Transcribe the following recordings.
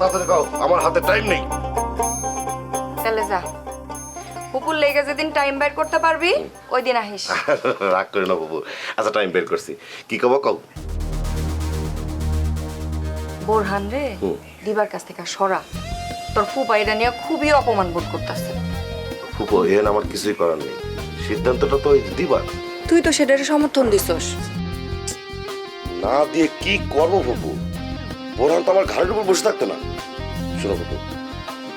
তাড়াতাড়ি খাও আমার হাতে টাইম নেই। তাহলে যা। পুপুর লেগে যেদিন টাইম বের করতে পারবি ওই দিন আহিস। রাগ করে না বাবু আচ্ছা টাইম বের করছি। কি কব কও? বোরহান রে দিবার কাছ থেকে সরা। তোর ফুপা এটা নিয়ে খুবই অপমান বোধ করতেছে। ফুপো এন আমার কিছুই করার নেই। সিদ্ধান্তটা তো ওই দিবার। তুই তো সেটার সমর্থন দিছস। না দিয়ে কি করব ফুপু? বোরহান তো আমার ঘাড়ের উপর বসে থাকতো না। শোনো ফুপু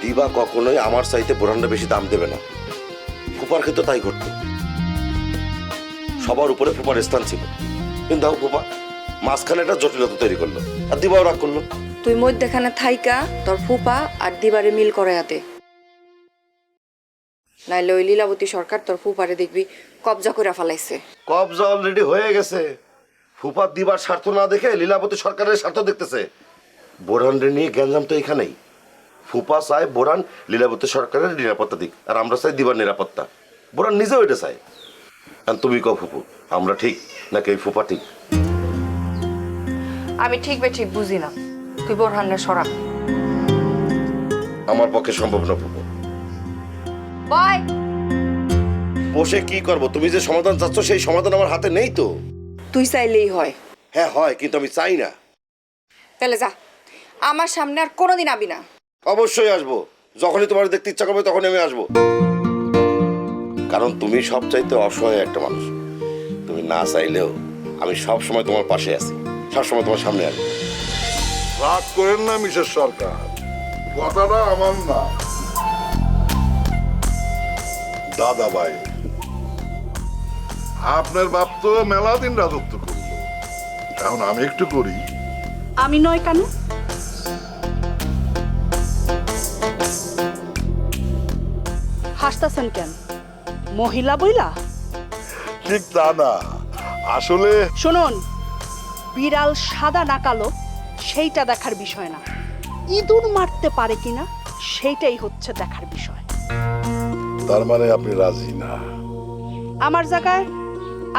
দিবা কখনোই আমার চাইতে বোরহানটা বেশি দাম দেবে না। ফুপার ক্ষেত্রে তাই ঘটতো। সবার উপরে ফুপার স্থান ছিল। কিন্তু দেখো ফুপা মাঝখানে একটা জটিলতা তৈরি করল আর দিবাও রাগ করল। তুই মধ্যখানে থাইকা তোর ফুপা আর দিবারে মিল করে হাতে নাইলে ওই লীলাবতী সরকার তোর ফুপারে দেখবি কবজা করে ফেলাইছে। কবজা অলরেডি হয়ে গেছে। ফুপা দিবার স্বার্থ না দেখে লীলাবতী সরকারের স্বার্থ দেখতেছে। বোরান রে নিয়ে গ্যাঞ্জাম তো এখানেই। ফুপা চায় বোরান লীলাবতী সরকারের নিরাপত্তা দিক আর আমরা চাই দিবার নিরাপত্তা। বোরান নিজেও এটা চায়। আর তুমি কও ফুপু আমরা ঠিক নাকি এই ফুপা ঠিক? আমি ঠিক বে ঠিক বুঝি না। তুই বোরহানের সরা আমার পক্ষে সম্ভব না ফুপু। বয়! বসে কি করব? তুমি যে সমাধান চাচ্ছ সেই সমাধান আমার হাতে নেই তো। তুই চাইলেই হয়। হ্যাঁ হয় কিন্তু আমি চাই না। তাহলে যা। আমার সামনে আর কোনোদিন আবি না। অবশ্যই আসব। যখনই তোমার দেখতে ইচ্ছা করবে তখনই আমি আসব। কারণ তুমি সব চাইতে অসহায় একটা মানুষ। তুমি না চাইলেও আমি সব সময় তোমার পাশে আছি। সব সময় তোমার সামনে আছি রাগ করেন না মিসেস সরকার। কথাটা আমার না। দাদা ভাই আপনার বাপ তো মেলা দিন রাজত্ব করল। এখন আমি একটু করি। আমি নয় কেন? হাসতাছেন কেন? মহিলা বইলা? ঠিক তা না। আসলে শুনুন বিড়াল সাদা না কালো সেইটা দেখার বিষয় না। ইঁদুর মারতে পারে কিনা সেইটাই হচ্ছে দেখার বিষয়। তার মানে আপনি রাজি না? আমার জায়গায়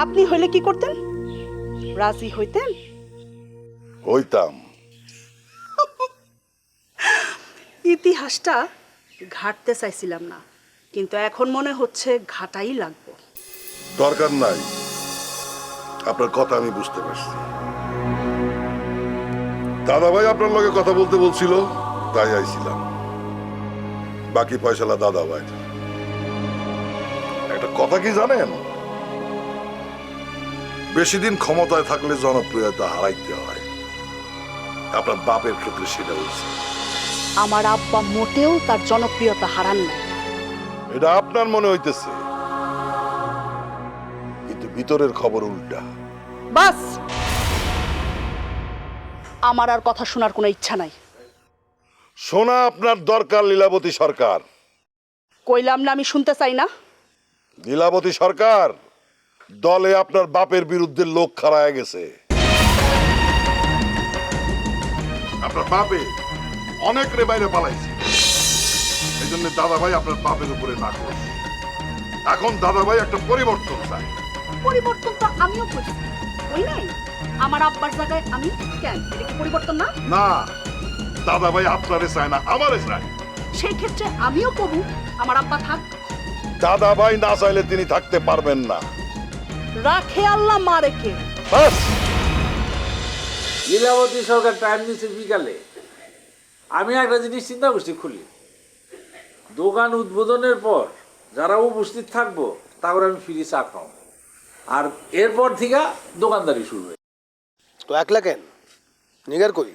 আপনি হইলে কি করতেন? রাজি হইতেন? হইতাম। ইতিহাসটা ঘাটতে চাইছিলাম না। কিন্তু এখন মনে হচ্ছে ঘাটাই লাগবে। দরকার নাই। আপনার কথা আমি বুঝতে পারছি। দাদা ভাই আপনার লগে কথা বলতে বলছিল তাই আইছিলাম। বাকি পয়সালা দাদা ভাই একটা কথা কি জানেন? বেশি দিন ক্ষমতায় থাকলে জনপ্রিয়তা হারাইতে হয়। আপনার বাপের ক্ষেত্রে সেটা হয়েছে। আমার আব্বা মোটেও তার জনপ্রিয়তা হারান না এটা আপনার মনে হইতেছে। কিন্তু ভিতরের খবর উল্টা। বাস! আমার আর কথা শোনার কোনো ইচ্ছা নাই। শোনা আপনার দরকার লীলাবতী সরকার। কইলাম না আমি শুনতে চাই না। লীলাবতী সরকার দলে আপনার বাপের বিরুদ্ধে লোক খাড়ায় গেছে। আপনার বাপে অনেক রে বাইরে পালাইছে। এই জন্য দাদা ভাই আপনার বাপের উপরে না করছে এখন দাদা ভাই একটা পরিবর্তন চায়। পরিবর্তন তো আমিও করছি। ওই নাই? আমার আব্বার জায়গায় আমি কেন? এটা কি পরিবর্তন না? না দাদা ভাই আপনারে চায় না আমারে চায়। সেই ক্ষেত্রে আমিও কবু আমার আব্বা থাক। দাদা ভাই না চাইলে তিনি থাকতে পারবেন না। রাখে আল্লাহ মা রেখে বাস! লীলাবতী সরকার টাইম দিচ্ছে বিকালে। আমি একটা জিনিস চিন্তা করছি খুলি। দোকান উদ্বোধনের পর যারা উপস্থিত থাকব তারপরে আমি ফ্রি চা খাও আর এরপর থেকে দোকানদারি শুরু হয় তো একলা কেন? নিগার করি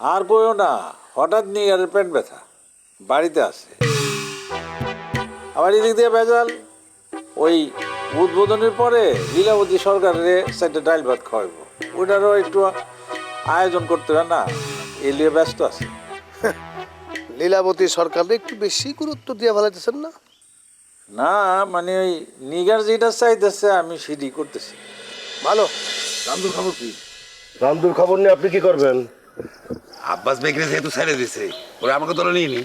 আর কইও না হঠাৎ নিয়ে আর পেট ব্যথা বাড়িতে আসে আবার এদিক দিয়ে ভেজাল ওই উদ্বোধনের পরে লীলাবতী সরকারের সাইডে ডাইল ভাত খাওয়াইব। ওটারও একটু আয়োজন করতে হয় না এই নিয়ে ব্যস্ত আছে। লীলাবতী সরকারে একটু বেশি গুরুত্ব দিয়ে ফেলাইতেছেন না? না মানে ওই নিগার যেটা চাইতেছে আমি সেটি করতেছি। ভালো। রামদুর খবর কি? রামদুর খবর নিয়ে আপনি কি করবেন? আব্বাস বেকরি যেহেতু ছেড়ে দিছে ওরা আমাকে তোরা নিয়ে নি।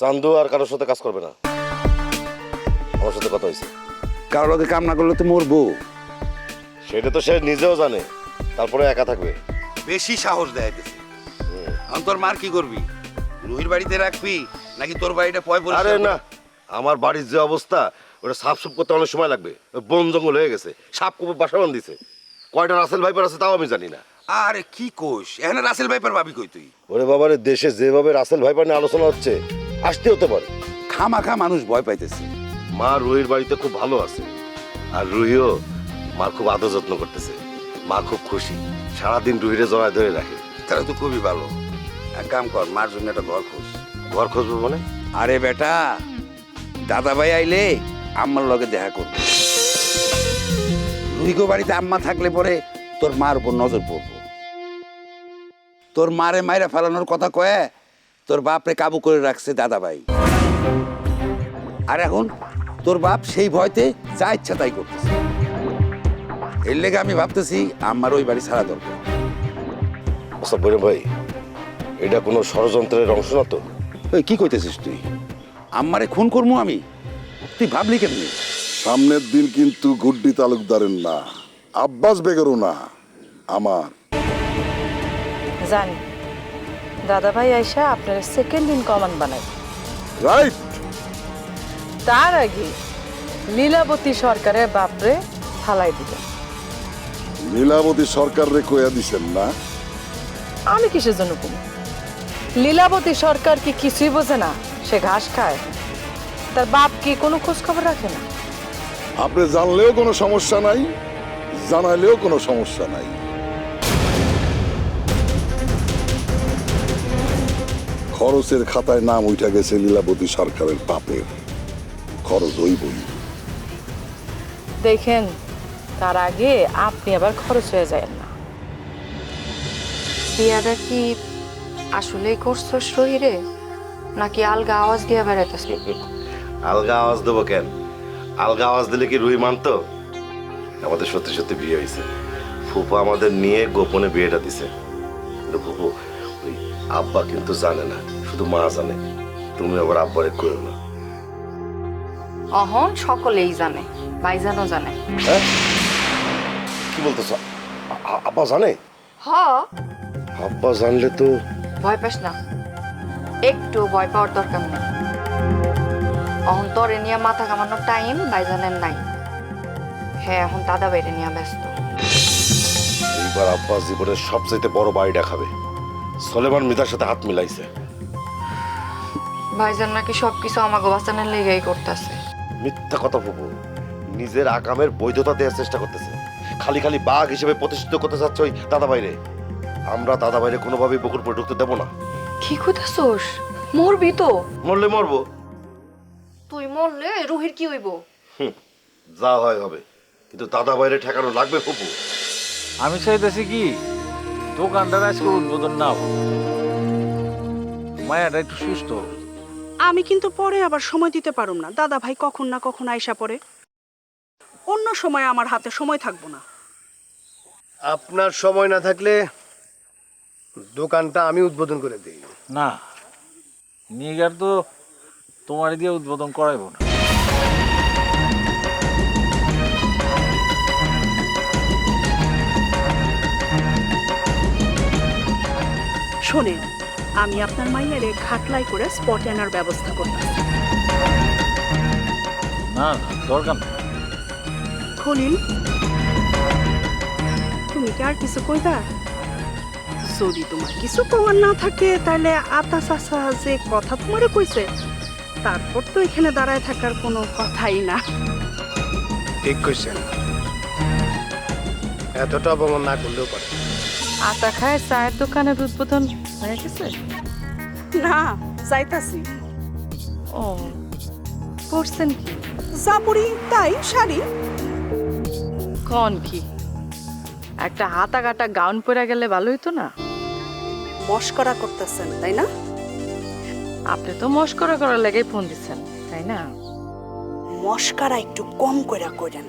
চান্দু আর কারোর সাথে কাজ করবে না। আমার সাথে কথা হয়েছে। কারোর আগে কাম না করলে তো মরবো। সেটা তো সে নিজেও জানে। তারপরে একা থাকবে। বেশি সাহস দেয় তোর মার কি করবি? রুহির বাড়িতে রাখবি নাকি তোর বাড়িটা পয় আরে না আমার বাড়ির যে অবস্থা ওটা সাফ সুফ করতে অনেক সময় লাগবে। বন জঙ্গল হয়ে গেছে সাপ কুকুর বাসা দিছে কয়টা রাসেল ভাইপার আছে তাও আমি জানি না। আরে কি কোষ এখানে রাসেল ভাইপার ভাবি কই তুই? ওরে বাবারে দেশে যেভাবে রাসেল ভাইপার নিয়ে আলোচনা হচ্ছে আসতে হতে পারে। খামাখা মানুষ ভয় পাইতেছে। মা রুহির বাড়িতে খুব ভালো আছে আর রুহিও মার খুব আদর যত্ন করতেছে। মা খুব খুশি সারাদিন রুহিরে জড়ায় ধরে রাখে। তারা তো খুবই ভালো। এক কাম কর মার জন্য একটা ঘর খোঁজ। ঘর খুঁজবো মানে? আরে বেটা দাদা ভাই আইলে আম্মার লগে দেখা করবে। রুহিগো বাড়িতে আম্মা থাকলে পরে তোর মার উপর নজর পড়ব। তোর মারে মায়েরা ফেলানোর কথা কয়ে তোর বাপরে কাবু করে রাখছে দাদা ভাই। আর এখন তোর বাপ সেই ভয়তে যা ইচ্ছা তাই করতেছে। এর লেগে আমি ভাবতেছি আমার ওই বাড়ি ছাড়া দরকার। আচ্ছা বলে ভাই এটা কোনো ষড়যন্ত্রের অংশ না তো? ওই কি কইতেছিস তুই? আমারে খুন করব আমি। তুই ভাবলি কেমনি? সামনের দিন কিন্তু গুড্ডি তালুকদারের না আব্বাস বেগেরও না আমার। জানি। দাদা ভাই আইসা আপনার সেকেন্ড ইন কমান বানাই রাইট। তার আগে লীলাবতী সরকারের বাপরে ফালাই দিবেন লীলাবতী সরকার রে কয়া দিছেন না? আমি কিসের জন্য কমু? লীলাবতী সরকার কি কিছুই বোঝে না? সে ঘাস খায়। তার বাপ কি কোনো খোঁজ খবর রাখে না? আপনি জানলেও কোনো সমস্যা নাই জানালেও কোনো সমস্যা নাই। খরচের খাতায় নাম উঠা গেছে লীলাবতী সরকারের পাপের খরচ ওই বই দেখেন তার আগে আপনি আবার খরচ হয়ে যায় না। বিয়াটা কি আসলেই করছস শরীরে নাকি আলগা আওয়াজ দিয়ে বেড়াইতেছ? আলগা আওয়াজ দেবো কেন? আলগা আওয়াজ দিলে কি রুহি মানতো? আমাদের সত্যি সত্যি বিয়ে হয়েছে ফুপা আমাদের নিয়ে গোপনে বিয়েটা দিছে। কিন্তু ফুপু ওই আব্বা কিন্তু জানে না শুধু মা জানে। তুমি আবার আব্বারে করো না। অহন সকলেই জানে ভাইজানও জানে। হ্যাঁ? কি বলতেছ? আব্বা জানে? হ। আব্বা জানলে তো ভয় পাস না। একটু ভয় পাওয়ার দরকার নেই। অহন তোরে নিয়ে মাথা কামানোর টাইম ভাইজানের নাই। হ্যাঁ এখন দাদা বাইরে নিয়ে ব্যস্ত। এইবার আব্বা জীবনের সবচাইতে বড় বাড়িটা খাবে সলেমান মিতার সাথে হাত মিলাইছে। ভাইজান নাকি সবকিছু আমাকে বাঁচানোর লেগেই করতেছে। মিথ্যা কথা ফুপু। নিজের আকামের বৈধতা দেওয়ার চেষ্টা করতেছে। খালি খালি বাঘ হিসেবে প্রতিষ্ঠিত করতে চাচ্ছে ওই দাদা বাইরে। আমরা দাদা বাইরে কোনোভাবেই বকুরপুরে ঢুকতে দেবো না। কি করতেছোস মরবি তো। মরলে মরবো। তুই মরলে রুহির কি হইব? যা হয় হবে। কিন্তু দাদা বাইরে ঠেকানো লাগবে ফুপু। আমি চাইতেছি কি দোকানদার আজকে উদ্বোধন না হোক। মায়াটা একটু সুস্থ হোক। আমি কিন্তু পরে আবার সময় দিতে পারুম না। দাদা ভাই কখন না কখন আইসা পড়ে। অন্য সময় আমার হাতে সময় থাকব না। আপনার সময় না থাকলে দোকানটা আমি উদ্বোধন করে দিই। না নিগার তো তোমার দিয়ে উদ্বোধন করাইব না। শোনেন আমি আপনার মাইয়ারে খাটলাই করে স্পট আনার ব্যবস্থা করতাম। না না দরকার নেই। খলিল তুমি কি আর কিছু কইবা? যদি তোমার। কিছু কওয়ার না থাকে তাহলে আতা চাচা যে কথা তোমারে কইছে তারপর তো এখানে দাঁড়ায় থাকার কোনো কথাই না। ঠিক কইছেন এতটা অপমান না করলেও পারে। আটা খায় চায়ের দোকানের উদ্বোধন হয়ে গেছে? না যাইতাছি। ও পড়ছেন কি? পড়ি তাই শাড়ি। কন কি? একটা হাতা কাটা গাউন পরে গেলে ভালো হইতো না? মস্করা করতেছেন তাই না? আপনি তো মস্করা করার লেগে ফোন দিচ্ছেন তাই না? মস্কারা একটু কম কইরা করেন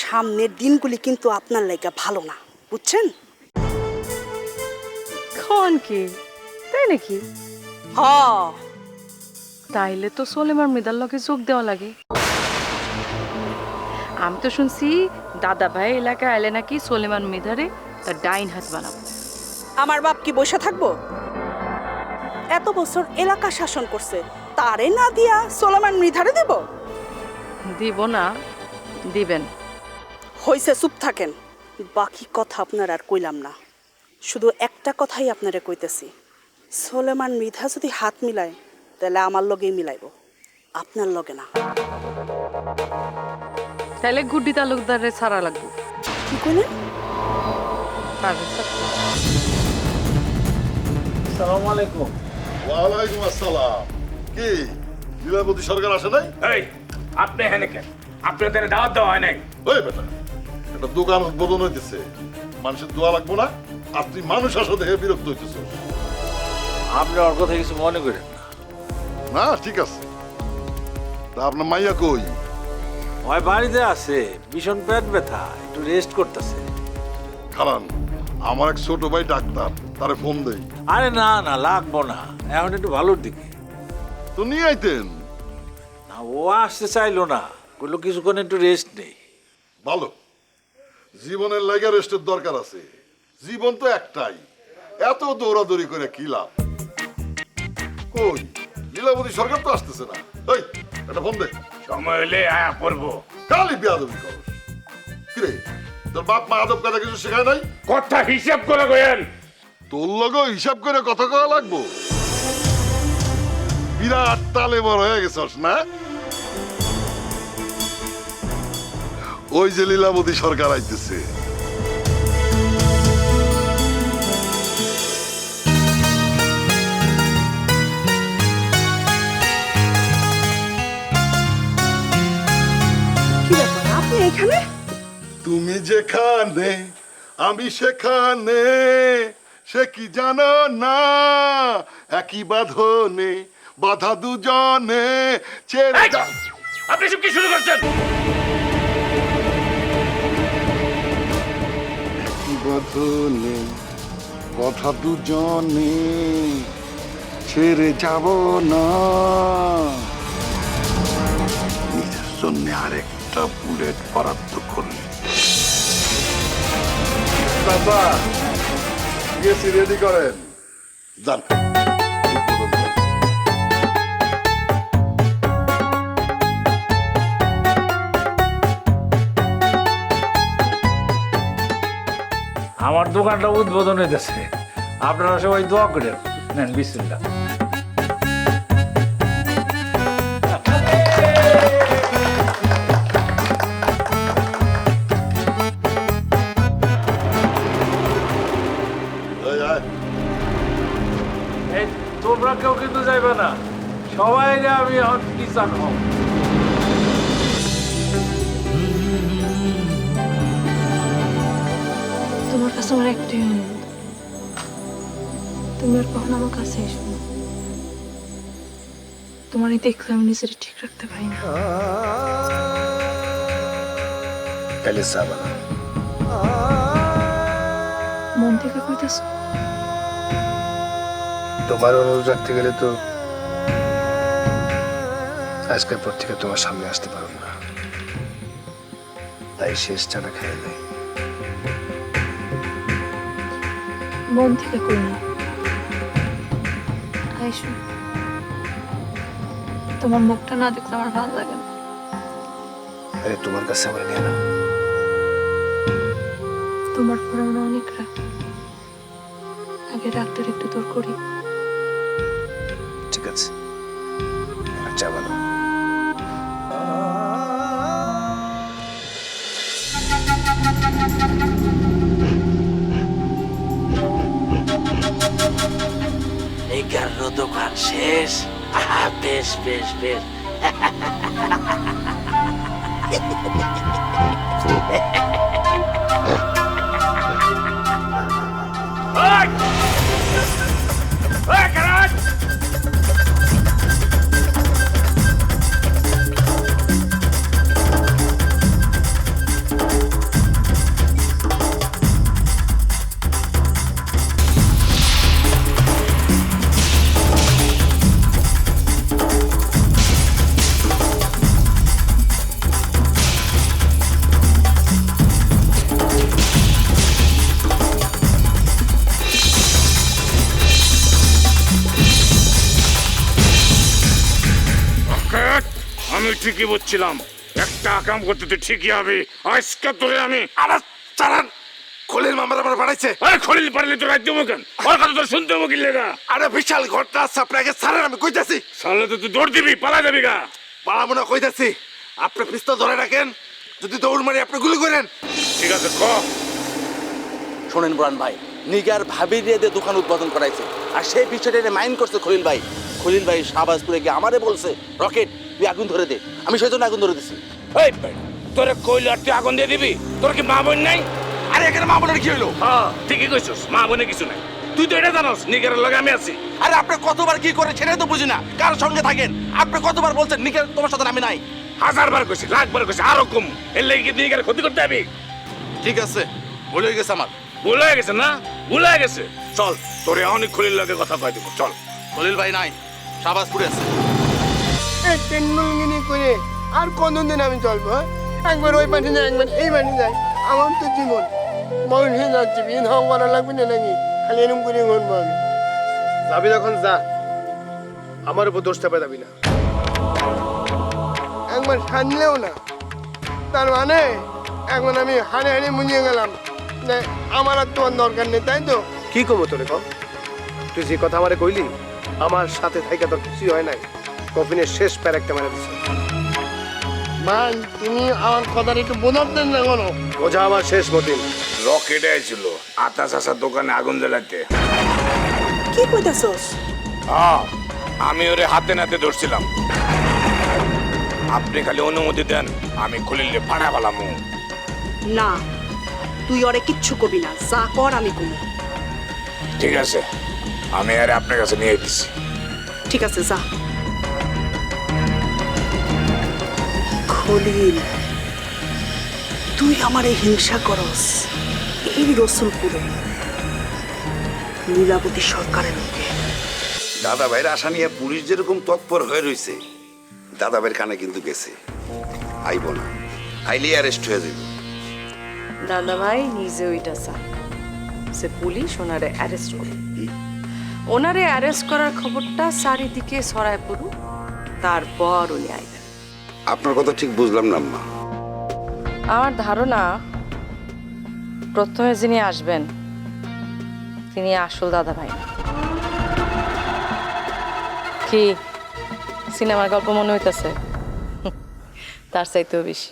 সামনের দিনগুলি কিন্তু আপনার লাইগা ভালো না বুঝছেন? কন কি? তাই নাকি? হ। তাইলে তো সোলেমার মৃদার লগে যোগ দেওয়া লাগে। আমি তো শুনছি দাদা ভাই এলাকায় এলে নাকি সোলেমান মৃধারে তার ডাইন হাত বানাবো। আমার বাপ কি বসে থাকব? এত বছর এলাকা শাসন করছে তারে না দিয়া সোলামান মৃধারে দেব? দিব না দিবেন। হইছে চুপ থাকেন। বাকি কথা আপনার আর কইলাম না। শুধু একটা কথাই আপনারে কইতেছি। সোলেমান মৃধা যদি হাত মিলায় তাহলে আমার লগেই মিলাইব। আপনার লগে না। তাহলে গুড্ডি তালুকদারে ছাড়া লাগবে। কি কইলেন? চাচা। সালাম আলাইকুম। ওয়ালাইকুম আসসালাম। কি লীলাবতী সরকার আসে নাই? এই আপনি এখানে কেন আপনাদের দাওয়াত দেওয়া হয় নাই। ওই বেটা একটা দোকান উদ্বোধন হইতেছে। মানুষের দোয়া লাগবো না আর তুই মানুষ আসো দেখে বিরক্ত হইতেছ। আপনি ওর কথা কিছু মনে করেন না। ঠিক আছে। তা আপনার মাইয়া কই? ওই বাড়িতে আছে ভীষণ পেট ব্যথা একটু রেস্ট করতেছে। খারান আমার এক ছোট ভাই ডাক্তার তারে ফোন দেই। আরে না না লাগবো না। এখন একটু ভালোর দিকে। তো নিয়ে আইতেন। না ও আসতে চাইলো না। বলল কিছুক্ষণ একটু রেস্ট নেই। ভালো। জীবনের লাগা রেস্টের দরকার আছে। জীবন তো একটাই। এত দৌড়াদৌড়ি করে কি লাভ? কই? লীলাবতী সরকার তো আসতেছে না। এই একটা ফোন দে। সময় হলে আয়া পড়ব। কালি বিয়াদবি কর। কিরে? তোর বাপ মা আদব কথা কিছু শেখায় নাই? কথা হিসাব করে তোর লগে হিসাব করে কথা কওয়া লাগবো। বিরাট তালে বড় হয়ে গেছস না? ওই যে লীলাবতী সরকার আইতেছে। কি ব্যাপার? আপনি এখানে? তুমি যেখানে আমি সেখানে সে কি জানো না? একই বাঁধনে বাধা দুজনে ছেড়ে আপনি সব কি শুরু করছেন? বাঁধনে কথা দুজনে ছেড়ে যাব না। নিজের জন্য আরেকটা বুলেট বরাদ্দ করলি গেছি রেডি করেন। যান আমার দোকানটা উদ্বোধন হইতেছে। আপনারা সবাই দোয়া করেন। নেন বিসমিল্লাহ। আমি এখন কিষান হব তোমার কাছে আমার একটাই অনুরোধ। তুমি আর কখনো আমার কাছে এসো না। তোমারই দেখলে আমি নিজের ঠিক রাখতে পারি না। তাহলে সাবা। মন থেকে কইতেছ? তোমার অনুরোধ রাখতে গেলে তো আজকের পর থেকে তোমার সামনে আসতে পারব না। তাই শেষ চাটা খেয়ে নেই। মন থেকে না? তোমার মুখটা না দেখলে আমার ভালো লাগে না। আরে তোমার কাছে আমার নিয়ে নাও তোমার পর আমরা অনেক রাগ আগে রাগটার একটু দূর করি। ঠিক আছে। চা বানাও। এগারো দোকান শেষ আহা বেশ বেশ বেশ Ha ha ha ha ha ha ha ha ha ha ha ঠিকই বলছিলাম একটা কাম করতে তো ঠিকই হবে। আজকে তোরে আমি আরে চালান। খলিল মামার আমার বাড়াইছে। আরে খলিল পারলে তো রাজ্য কেন? ওর কথা তো শুনতে হবে কি লেগা? আরে বিশাল ঘটনা আছে আপনাকে আমি কইতাছি। সামনে তো তুই দৌড় দিবি পালা যাবি গা। পাড়াবো না কইতাছি। আপনি পিস্তল ধরে রাখেন যদি দৌড় মারি আপনি গুলি করেন। ঠিক আছে ক। শোনেন বুরান ভাই নিগার ভাবি দিয়ে দিয়ে দোকান উদ্বোধন করাইছে। আর সেই বিষয়টা মাইন্ড করছে খলিল ভাই। খলিল ভাই শাহবাজপুরে গিয়ে আমারে বলছে রকেট তুই আগুন ধরে দে। আমি সেই জন্য আগুন ধরে দিছি। এই তোরে কইলে আর তুই আগুন দিয়ে দিবি? তোর কি মা বোন নাই? আরে এখানে মা বোনের কি হইল? হ্যাঁ ঠিকই কইছস মা বোনে কিছু নাই। তুই তো এটা জানোস নিগারের লগে আমি আছি। আরে আপনি কতবার কি করে সেটাই তো বুঝি না। কার সঙ্গে থাকেন। আপনি কতবার বলছেন নিকেল তোমার সাথে আমি নাই? হাজার বার কইছি লাখ বার কইছি আরও কম। এর লেগে কি নিগারের ক্ষতি করতে হবে ঠিক আছে ভুলে গেছে আমার। ভুল হয়ে গেছে না? ভুল হয়ে গেছে। চল তোরে অনেক খলিল লগে কথা কয় দেবো চল। খলিল ভাই নাই শাহবাজপুরে আছে। টেনমুলগিনি করে আর কতদিন আমি চলবো হ্যাঁ? একবার ওই পাশে যায় একবার এই পাশে যায় আমার তো জীবন। মন হয়ে যাচ্ছে বিয়ে ধাও করা লাগবে না নাকি? খালি এরকম করে ঘুরবো আমি। যাবি যখন যা। আমার উপর দোষ চাপে যাবি না। একবার সানলেও না। তার মানে এখন আমি হাড়ে হাড়ে মুনিয়ে গেলাম। যে আমার আর তোমার দরকার নেই তাই তো? কি কমো তোরে কম? তুই যে কথা আমারে কইলি আমার সাথে থাইকা তোর কিছুই হয় নাই। কফিনের শেষ প্যার একটা মেরে দিছে ভাই তুমি আমার কথাটা একটু বোঝাতেন না কোনো। বোঝা আমার শেষ মতিন রকেট আইছিল আতা চাষার দোকানে আগুন জ্বালাতে কি কইতাছস? হ্যাঁ আমি ওরে হাতে নাতে ধরছিলাম। আপনি খালি অনুমতি দেন আমি খুলিলে ফাড়া পালামু না তুই ওরে কিচ্ছু কবি না যা কর আমি কমু। ঠিক আছে আমি আরে আপনার কাছে নিয়ে দিচ্ছি ঠিক আছে যা। খলিল তুই আমারে হিংসা করস। এই রসুলপুরে। লীলাবতী সরকারের লোকে। দাদা ভাইয়ের আশা নিয়ে পুলিশ যেরকম তৎপর হয়ে রয়েছে দাদা ভাইয়ের কানে কিন্তু গেছে। আইব না আইলে অ্যারেস্ট হয়ে যাবে দাদা ভাই নিজে ওইটা চায় সে পুলিশ ওনারে অ্যারেস্ট করে। ওনারে অ্যারেস্ট করার খবরটা চারিদিকে ছড়ায় পড়ুক তারপর উনি আইবেন। আপনার কথা ঠিক বুঝলাম না আম্মা। আমার ধারণা প্রথমে যিনি আসবেন তিনি আসল দাদা ভাই কি সিনেমার গল্প মনে হইতেছে? তার চাইতেও বেশি।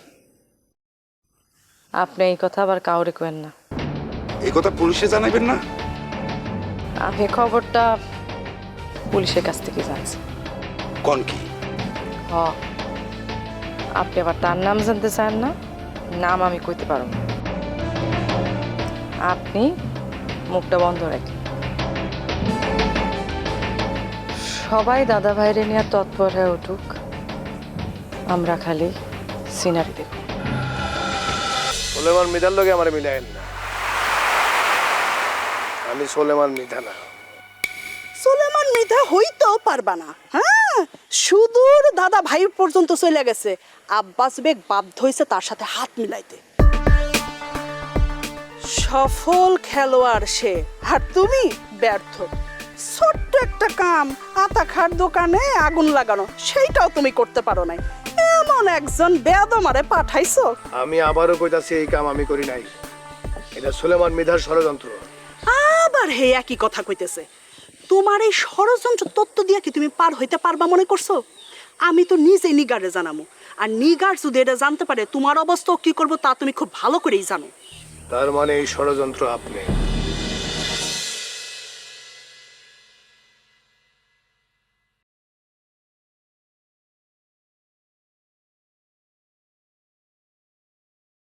আপনি এই কথা আবার কাউরে কেন না। এই কথা পুলিশে জানাবেন না? আমি খবরটা পুলিশের কাছ থেকে জানছি। কোন কি? হ। আপনি আবার তার নাম জানতে চান না? নাম আমি কইতে পারব না। আপনি মুখটা বন্ধ রাখেন। সবাই দাদা ভাইরে নিয়ে তৎপর হয়ে উঠুক। আমরা খালি সিনারি দেখব। সোলেমান মিধার লোকে আমার মিলায়েন না। আমি সোলেমান মিধা না। সোলেমান মৃধা হইতেও পারবা না হ্যাঁ? সুদূর দাদা ভাই পর্যন্ত চলে গেছে। আব্বাস বেগ বাধ্য হয়েছে তার সাথে হাত মিলাইতে। সফল খেলোয়াড় সে। আর তুমি ব্যর্থ। ছোট্ট একটা কাম আতা খার দোকানে আগুন লাগানো সেইটাও তুমি করতে পারো নাই। এমন একজন বেদমারে পাঠাইছো। আমি আবারও কইতাছি এই কাম আমি করি নাই। এটা সোলেমান মিধার ষড়যন্ত্র। আবার হে একই কথা কইতেছে। তোমার এই ষড়যন্ত্র তত্ত্ব দিয়া কি তুমি পার হইতে পারবা মনে করছ? আমি তো নিজে নিগারে জানামো। আর নিগার যদি এটা জানতে পারে, তোমার অবস্থা কি করব তা তুমি খুব ভালো করেই জানো। তার মানে এই ষড়যন্ত্র আপনি